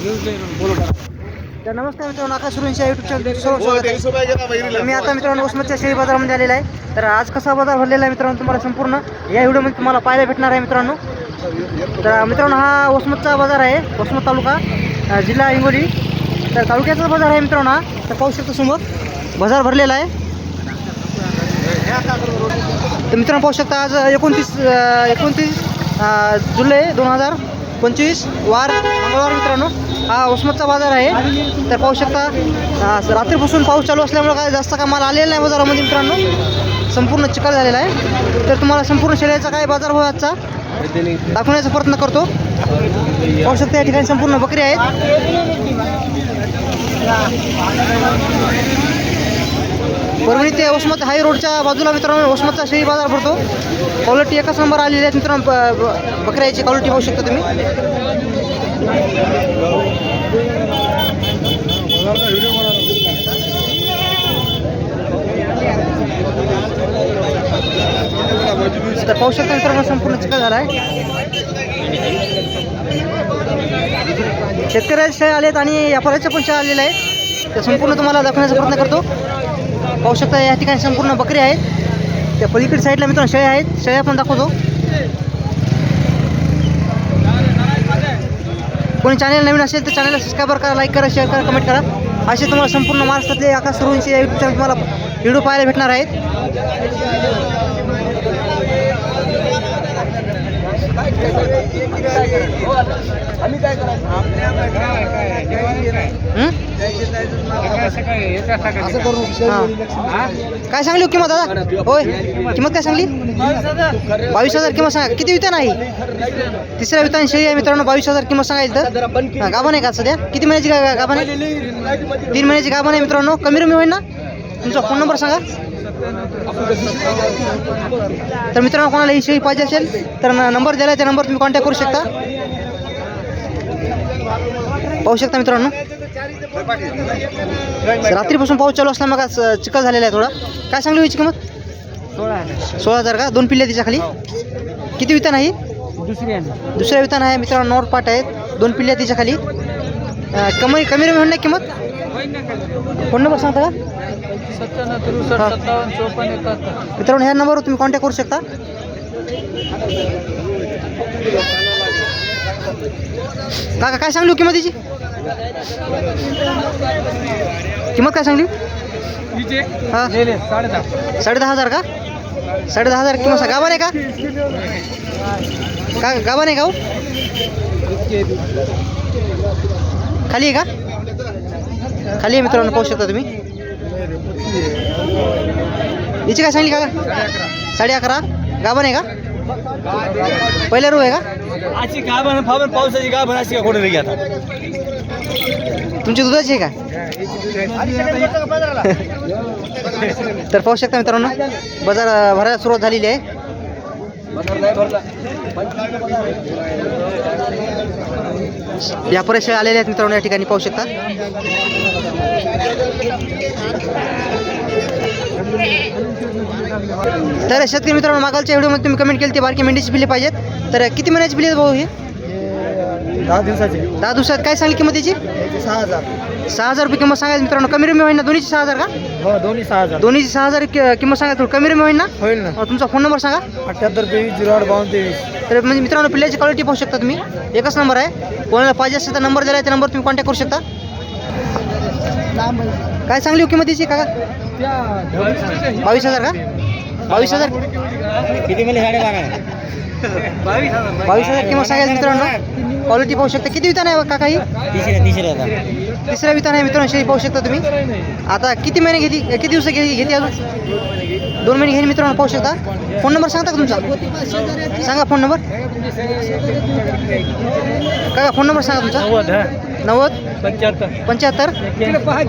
तर नमस्कार मित्रांनो आकाश सुरेंच्या युट्यूब चॅनल सर्व मी आता मित्रांनो उस्मतच्या शेळी बाजारामध्ये आलेला आहे. तर आज कसा बाजार भरलेला आहे मित्रांनो तुम्हाला संपूर्ण या व्हिडिओमध्ये तुम्हाला पाहायला भेटणार आहे मित्रांनो. तर मित्रांनो हा वसमतचा बाजार आहे वसमत तालुका जिल्हा हिंगोली. तर तालुक्याचा बाजार आहे मित्रांनो हा. तर पाहू शकतो समोर बाजार भरलेला आहे. तर मित्रांनो पाहू शकता आज एकोणतीस एकोणतीस जुलै दोन हजार पंचवीस वार मंगळवार मित्रांनो. हा उस्मतचा बाजार आहे. तर पाहू शकता रात्रीपासून पाऊस चालू असल्यामुळे काय जास्त काय माल आलेला नाही बाजारामध्ये मित्रांनो. संपूर्ण चिखल झालेला आहे. तर तुम्हाला संपूर्ण शेळ्याचा काय बाजार भाव आजचा? दाखवण्याचा प्रयत्न करतो. पाहू शकता या ठिकाणी संपूर्ण बकरी आहेत. परभणी ते वसमत हाय रोडच्या बाजूला मित्रांनो वसमतचा शेळी बाजार भरतो. क्वालिटी एकाच नंबर आलेली आहे मित्रांनो ब- बकऱ्याची क्वालिटी पाहू शकता तुम्ही. तर पाहू शकता मित्रांनो संपूर्ण चिका झाला आहे शेतकऱ्याच्या आलेत आणि व्यापाऱ्याच्या पण शाळा आलेल्या आहेत. ते संपूर्ण तुम्हाला दाखवण्याचा प्रयत्न करतो. पाहू शकता या ठिकाणी संपूर्ण बकरी आहेत. त्या पलीकडे साईडला मित्रांनो शेळ्या आहेत. शेळ्या पण दाखवतो. कोणी चॅनल नवीन असेल तर चॅनलला सबस्क्राईब करा लाईक करा शेअर करा कमेंट करा. असे तुम्हाला संपूर्ण महाराष्ट्रातले आकाश सुरूंचे यूट्यूब चॅनल तुम्हाला व्हिडिओ पाहायला भेटणार आहेत. काय सांगली हो किंमत दादा? होय. किंमत काय सांगली? बावीस हजार किंमत सांगा. किती वितान आहे? तिसऱ्या वितान शेळी आहे मित्रांनो बावीस हजार किंमत सांगायची तर. हां, गाभण आहे का सध्या? किती महिन्याची गा- गा- गाभण आहे? तीन महिन्याची गाभण आहे मित्रांनो. कमी रमी होईल ना? तुमचा फोन नंबर सांगा. तर मित्रांनो कोणाला ही शेळी पाहिजे असेल तर नंबर दिला त्या नंबर तुम्ही कॉन्टॅक्ट करू शकता. पाहू शकता मित्रांनो. रात्रीपासून पाऊस चालू असला मग चिखल झालेला आहे थोडा. काय सांगली व्हायची किंमत? सोळा हजार. का? दोन पिल्ले तिच्या खाली किती वितान आहे ही? दुसरी दुसऱ्या वितान आहे मित्रांनो नॉर्थ पार्ट आहेत. दोन पिल्ले तिच्या खाली कमी कमी रमी होणार किंमत? फोन नंबर सांगता का? सत्त्याण्णव त्रेसष्ट सत्तावन्न चोपन्न एकाहत्तर. मित्रांनो ह्या नंबरवर तुम्ही कॉन्टॅक्ट करू शकता. काका काय सांगली हो किंमत किंमतीची किंमत काय सांगली? हा? साडेदहा साडे दहा हजार का? साडे दहा हजार किंमत सांग. नाही का? का गाभा नाही का हो? खाली आहे का? खाली आहे मित्रांनो पाहू शकता तुम्ही. हिची काय सांगली का साडे अकरा. गाभा नाही का? पहिल्या रू आहे का? आजची गाभण फाबण पावसाची गाभण अशी का कुठे आता तुमची दुधाची आहे का? तर पाहू शकता मित्रांनो बाजार भरायला सुरुवात झालेली आहे. व्यापारी शेळ्या आलेल्या आहेत मित्रांनो या ठिकाणी पाहू शकता. तर शेतकरी मित्रांनो मागालच्या व्हिडिओमध्ये तुम्ही कमेंट केली ती बारकी मेंढीची बिले पाहिजेत. तर किती महिन्याची बिले भाऊ ही? दहा दिवसाची. दहा दिवसात. काय सांगली किंमत त्याची सहा हजार. सहा हजार रुपये किंमत सांगायला मित्रांनो. कमी रमी होईल ना? दोन्हीची सहा हजार का? हो दोन्ही सहा हजार. दोन्हीची सहा हजार कि- किंमत सांगा थोडं कमी रमी होईल ना? होईल ना. अं, तुमचा फोन नंबर सांगा. अठ्याहत्तर तेवीस झिरो आठ बावन्न तेवीस. तर म्हणजे मित्रांनो पिल्ल्याची क्वालिटी पाहू शकता तुम्ही. एकच नंबर आहे. कोणाला पाहिजे असेल तर नंबर दिला आहे त्या नंबर तुम्ही कॉन्टॅक्ट करू शकता. काय सांगली हो किंमत त्याची काका? बावीस हजार का? बावीस हजार? किती मिळेल साडे बारा? बावीस हजार किंमत सांगायचं मित्रांनो. क्वालिटी पाहू शकता. किती वितान आहे काका ही? तिसऱ्या तिसऱ्या हजार तिसऱ्या वितान आहे मित्रांनो शेळी पाहू शकता तुम्ही. आता किती महिने घेते किती दिवस घे घेते अजून? दोन महिने घेणे मित्रांनो पाहू शकता. फोन नंबर सांगता का तुमचा? सांगा फोन नंबर. काका फोन नंबर सांगा तुमचा. नव्वद पंच्याहत्तर. पंच्याहत्तर.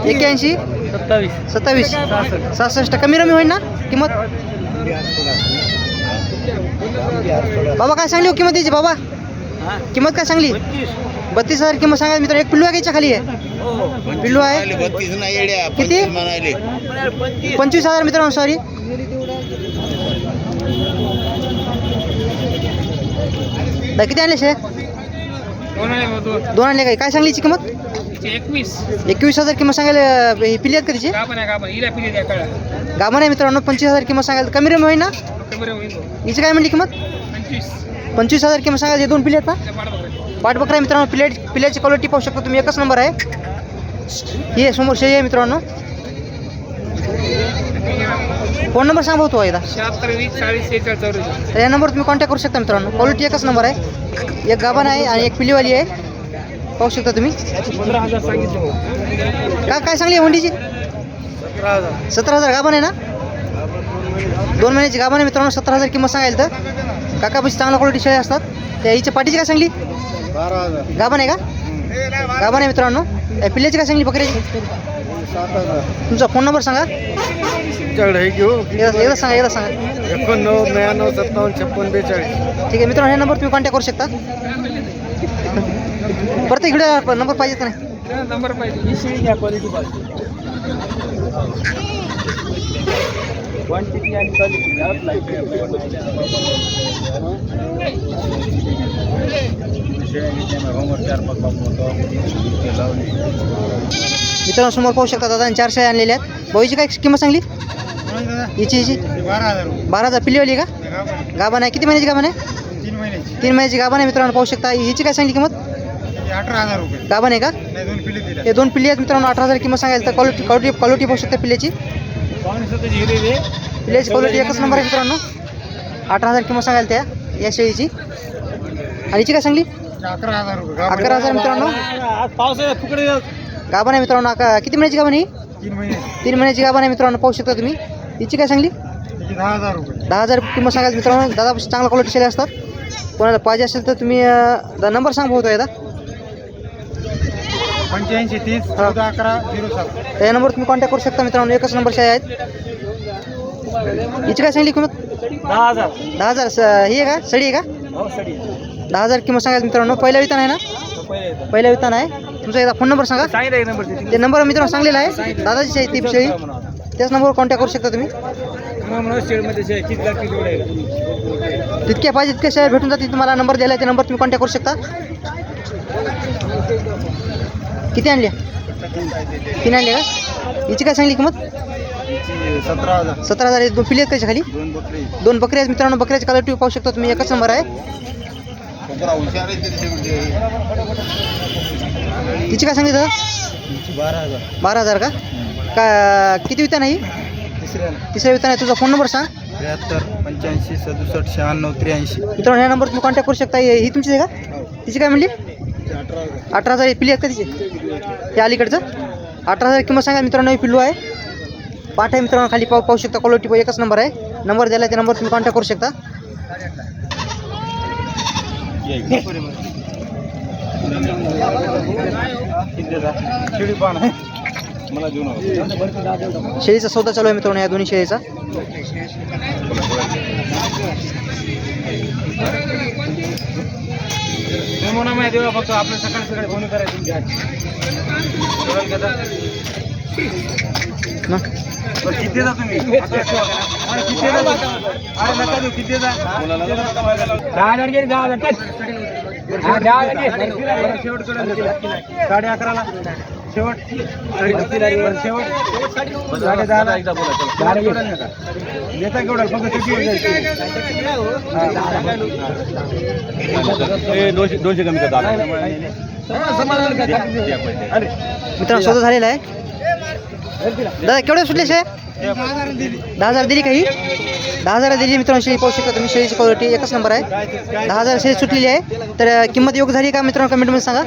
एक्क्याऐंशी. सत्तावीस. सत्तावीस. सहासष्ट. सहासष्ट. कमी रमी होईल ना? किंमत? बाबा काय सांगली हो किंमत त्याची बाबा? किंमत काय सांगली? बत्तीस. हजार किंमत सांगा. मित्र एक पिल्लू आहे का याच्या खाली? आहे पिल्लू आहे? किती? पंचवीस हजार मित्रांनो सॉरी किती आणले शे दोन. आणले काय? काय सांगली हिची किंमत एकवीस. एकवीस हजार किंमत सांगायला ही पिली आहेत का तिची? गाभण आहे मित्रांनो पंचवीस हजार किंमत सांगायला. कमी रेम होईल ना? कमी होईल हिची काय म्हणली किंमत? पंचवीस हजार किंमत सांगायला हे दोन पिले आहेत ना? पाठबकरा मित्रांनो पिलेट पिल्याची क्वालिटी पाहू शकता तुम्ही एकच नंबर आहे. ही समोर शेळी आहे मित्रांनो. फोन नंबर सांगा तो एकदा. तर या नंबरवर तुम्ही कॉन्टॅक्ट करू शकता मित्रांनो. क्वालिटी एकच नंबर आहे. एक गाभण आहे आणि एक पिलीवाली आहे. पाहू शकता तुम्ही. का काय सांगली होंडीची? सतरा हजार. सतरा हजार गाभण आहे ना? दोन महिन्याची गाभण आहे मित्रांनो सतरा हजार किंमत सांगायला तर. काकापाशी चांगल्या क्वालिटी शेळ्या असतात. त्या हिच्या पाठीची काय सांगली? बारा हजार. गाभण आहे का? गाभण आहे मित्रांनो. या पिल्ल्याची काय सांगली बकऱ्याची सात हजार. तुमचा फोन नंबर सांगा. तुमच्याकडे हे? घेऊ एकदा एकदा सांगा एकदा सांगा. एकोणनव्वद ब्याण्णव सत्तावन्न छप्पन बेचाळीस. ठीक आहे मित्रांनो हे नंबर तुम्ही कॉन्टॅक्ट करू शकता. प्रत्येक व्हिडिओ नंबर पाहिजे का नाही? नंबर पाहिजे. ही शेळी घ्या क्वालिटी पाहिजे. आणि क्वालिटी मित्रांनो समोर पाहू शकता दादा चार शाळा आणलेल्या आहेत. भाऊची काय किंमत सांगली? हिची हिची बारा हजार. पिल्लीवाली का? गाभण आहे. किती महिन्याची गाभण आहे? तीन महिन्याची. तीन महिन्याची गाभण आहे मित्रांनो पाहू शकता. हिची काय सांगली किंमत? अठरा हजार रुपये. गाभण आहे का? नाही दोन पिले दिल्या. हे दोन पिल्ली आहेत मित्रांनो अठरा हजार किंमत सांगायला तर क्वालिटी क्वालिटी क्वालिटी पाहू शकता पिल्ल्याची पावणे स्वतःची हिरे दे पिल्ल्याची क्वालिटी एकच नंबर आहे मित्रांनो. अठरा हजार किंमत सांगायला त्या या शेळीची. आणि हिची काय सांगली? अकरा हजार रुपये. अकरा हजार मित्रांनो. आज आहे फुकडे गाभण आहे मित्रांनो अका- किती महिन्याची गाभण आहे ही? तीन महिने. तीन महिन्याची गाभण आहे मित्रांनो पाहू शकता तुम्ही. हिची काय सांगली? त्याची दहा हजार रुपये. दहा हजार किंमत सांगायचं मित्रांनो दादा चांगला क्वालिटी शेळ्या असतात. कोणाला पाहिजे असेल तर तुम्ही नंबर सांग भाऊ एकदा. पंच्याऐंशी तीस चौदा अकरा झिरो सात. या नंबरवर तुम्ही कॉन्टॅक्ट करू शकता मित्रांनो. एकच नंबर शेळ्या आहेत. हिची काय सांगली किंमत दहा हजार. दहा हजार. स- ही आहे का? सडी आहे का? हो सडी दहा हजार किंमत सांगायचं मित्रांनो. पहिला वितान आहे ना? पहिला वितान. आहे. तुमचा एकदा फोन नंबर सांगा. सांगितलं एक नंबर ते नंबर मित्रांनो सांगलेला आहे. दादाची शेळी ती शेळी त्याच नंबरवर कॉन्टॅक्ट करू शकता तुम्ही. शेडमध्ये किती. तितक्या पाहिजे तितक्या शेअर भेटून जातील. तुम्हाला नंबर दिला आहे ते नंबर तुम्ही कॉन्टॅक्ट करू शकता. किती आणल्या तीन आणले का? हिची काय सांगली किंमत? सतरा हजार. सतरा हजार. दोन पिली आहेत कशा खाली? दोन बकरी आहेत. मित्रांनो बकऱ्याची क्वालिटी पाहू शकता. तुम्ही एकच नंबर आहे. तिची काय हिची बारा हजार. बारा हजार का? का किती वितान आहे ही? तिसऱ्याला तिसऱ्या वितान आहे तुझा फोन नंबर सांग. त्र्याहत्तर पंच्याऐंशी सदुसष्ट शहाण्णव त्र्याऐंशी. मित्रांनो ह्या नंबर तुम्ही कॉन्टॅक्ट करू शकता. ही ही तुमची आहे का? तिची काय म्हणली? अठरा हजार अठरा पिली आहेत का तिची? हे अलीकडचं? अठरा हजार किंमत सांगा मित्रांनो पिल्लू आहे. पाठ आहे मित्रांनो खाली पाहू पाहू शकता क्वालिटी एकच नंबर आहे. नंबर दिला आहे त्या नंबर तुम्ही कॉन्टॅक्ट करू शकता. शेळीचा सौदा चालू आहे मित्रांनो या दोन्ही शेळीचा. नमुना माहिती देवा फक्त आपल्या सकाळी सकाळी फोन करायची किती देता तुम्ही? किती देता देऊ, किती देता? दहा हजार घे, दहा हजार साडे अकराला. शेवट. शेवट. साडे दहाला. घे. देता केवढा फक्त किती दोनशे कमी समाधान अरे मित्रांनो सौदा झालेला आहे. दादा केवढ्या सुटले शे दहा हजार दिली काही दहा हजार दिली मित्रांनो शेळी पाहू शकता तुम्ही. शेळीची क्वालिटी एकच नंबर आहे. दहा हजार शेळी सुटलेली आहे. तर किंमत योग्य झाली का मित्रांनो कमेंटमध्ये सांगा.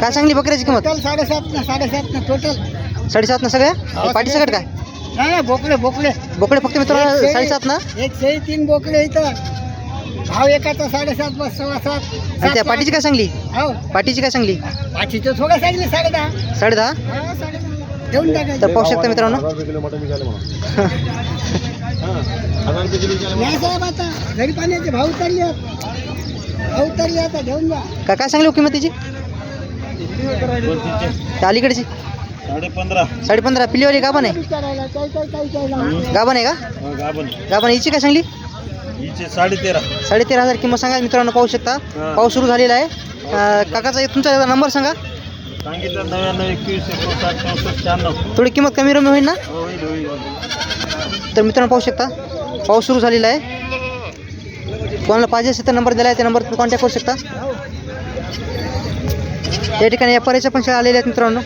काय सांगली बकऱ्याची किंमत? साडेसात ना साडेसात ना टोटल साडेसात ना सगळ्या पाठी सकट काय नाही नाही बोकडे बोकडे. बोकडे फक्त मित्रांनो साडेसात ना? एक शेळी तीन बोकडे इथं. भाव एकाचा साडेसात बस सव्वा सात. आणि त्या पाठीची काय सांगली हो. पाठीची काय सांगली सांगितलं साडे दहा. साडे दहा? हा साडे दहा. देऊन टाकायचं तर पाहू शकता मित्रांनो. नाही साहेब आता घरी पाण्याचे भाव उतरले आहेत. भाव उतरले आता घेऊन जा का काय सांगली हो किंमत तिची त्या अलीकडची? साडे पंधरा साडे पंधरा. पिल्लीवाली गाभण आहे. विचारायला लावून. गाभण आहे का? गाबन गाभण हिची काय सांगली? हिचे साडे तेरा साडेतेरा हजार किंमत सांगा मित्रांनो पाहू शकता. हा. पाऊस सुरू झालेला आहे. अं, काकाचा एक तुमचा नंबर सांगा. सांगितलं नव्याण्णव एकवीस एकोणसाठ चौसष्ट शहाण्णव. थोडी किंमत कमी रमी होईल ना? होईल होईल होईल. तर मित्रांनो पाहू शकता पाऊस सुरू झालेला आहे. कोणाला पाहिजे असेल तर नंबर दिला आहे त्या नंबर कॉन्टॅक्ट करू शकता. या ठिकाणी व्यापाऱ्याच्या पण शाळा आलेल्या आहेत मित्रांनो.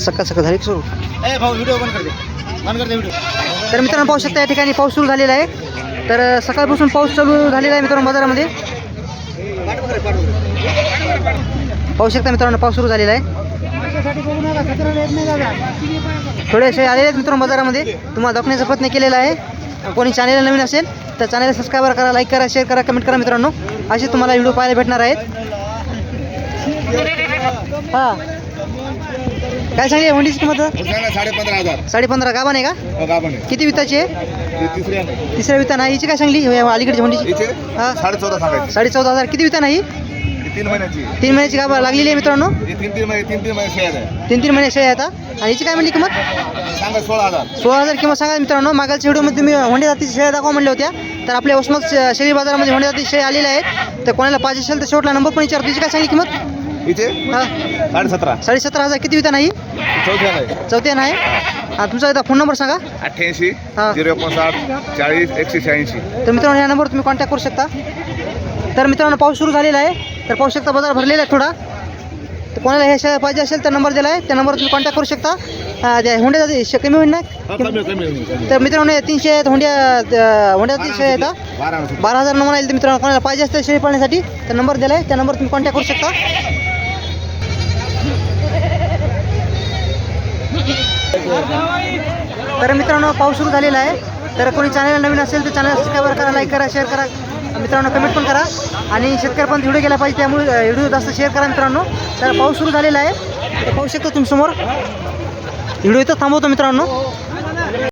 सकाळ सकाळ झाली सुरू? भाऊ व्हिडिओ बंद कर दे. बंद कर दे व्हिडिओ. तर मित्रांनो पाहू शकता या ठिकाणी पाऊस सुरू झालेला आहे. तर सकाळपासून पाऊस चालू झालेला आहे मित्रांनो बाजारामध्ये. पाहू शकता मित्रांनो पाऊस सुरू झालेला आहे. थोडेसे आलेले आहेत मित्रांनो बाजारामध्ये. तुम्हाला दाखवण्याचा प्रयत्न केलेला आहे. कोणी चॅनेल नवीन असेल तर चॅनेल सबस्क्राईब करा लाईक करा शेअर करा कमेंट करा मित्रांनो. असे तुम्हाला व्हिडिओ पाहायला भेटणार आहेत. हां. काय सांगली होंडीची किंमत साडे पंधरा हजार. साडे पंधरा गाभा नाही का? हो गाभण आहे. किती विताची आहे? हे तिसऱ्या नाही तिसऱ्या वितान आहे. हिची काय सांगली? हे अलीकडची हिचे? हा? साडे चौदा सांगायचे. साडे चौदा हजार. किती वितान आहे ही? ही तीन महिन्याची. आहे. तीन महिन्याची गाभा लागलेली आहे मित्रांनो. ही तीन तीन महिने तीन तीन महिने शेअर आहे तीन तीन महिने शेळ्या आहेत हा. आणि हिची काय म्हणली किंमत? सांगा सोळा हजार. सोळा हजार किंमत सांगा मित्रांनो. मागाच्या व्हिडिओमध्ये तुम्ही होंडे जातीची शेळ्या दाखवा म्हणल्या होत्या. तर आपल्या उस्मत श- शेळी बाजारामध्ये होंडे जातीची शेळी आलेल्या आहेत. तर कोणाला पाहिजे असेल तर शेवटला नंबर पण विचारतो. हिची काय सांगली किंमत? हा. साडे सतरा साडे सतरा हजार किती वितान आहे ही? चौथ्या आहे चौथ्या आहे हा तुमचा एकदा फोन नंबर सांगा. अठ्ठ्याऐंशी हा. झिरो एकोणसाठ चाळीस एकशे शहाऐंशी. तर मित्रांनो या नंबरवर तुम्ही कॉन्टॅक्ट करू शकता. तर मित्रांनो पाऊस सुरू झालेला आहे. तर पाहू शकता बाजार भरलेला आहे थोडा. तर कोणाला हे शेअर पाहिजे असेल तर नंबर दिला आहे त्या नंबरवर तुम्ही कॉन्टॅक्ट करू शकता. अं, त्या हुंड्या जाती श- कमी होईल ना. तर मित्रांनो हे तीनशे आहेत हुंड्या अं, हुंड्या शेळ्या आहेत हा. बारा हजार. बारा हजार नंबर येईल तर मित्रांनो कोणाला पाहिजे असतं शेळी पाळण्यासाठी तर नंबर दिला आहे त्या नंबर तुम्ही कॉन्टॅक्ट करू शकता. तर मित्रांनो पाऊस सुरू झालेला आहे. तर कोणी चॅनल नवीन असेल तर चॅनल सबस्क्राईब करा लाईक करा शेअर करा. मित्रांनो कमेंट पण करा. आणि शेतकरी पण व्हिडिओ गेला पाहिजे त्यामुळे व्हिडिओ जास्त शेअर करा मित्रांनो. तर पाऊस सुरू झालेला आहे. तर पाहू शकतो तुम्ही समोर. व्हिडिओ इथं थांबवतो मित्रांनो.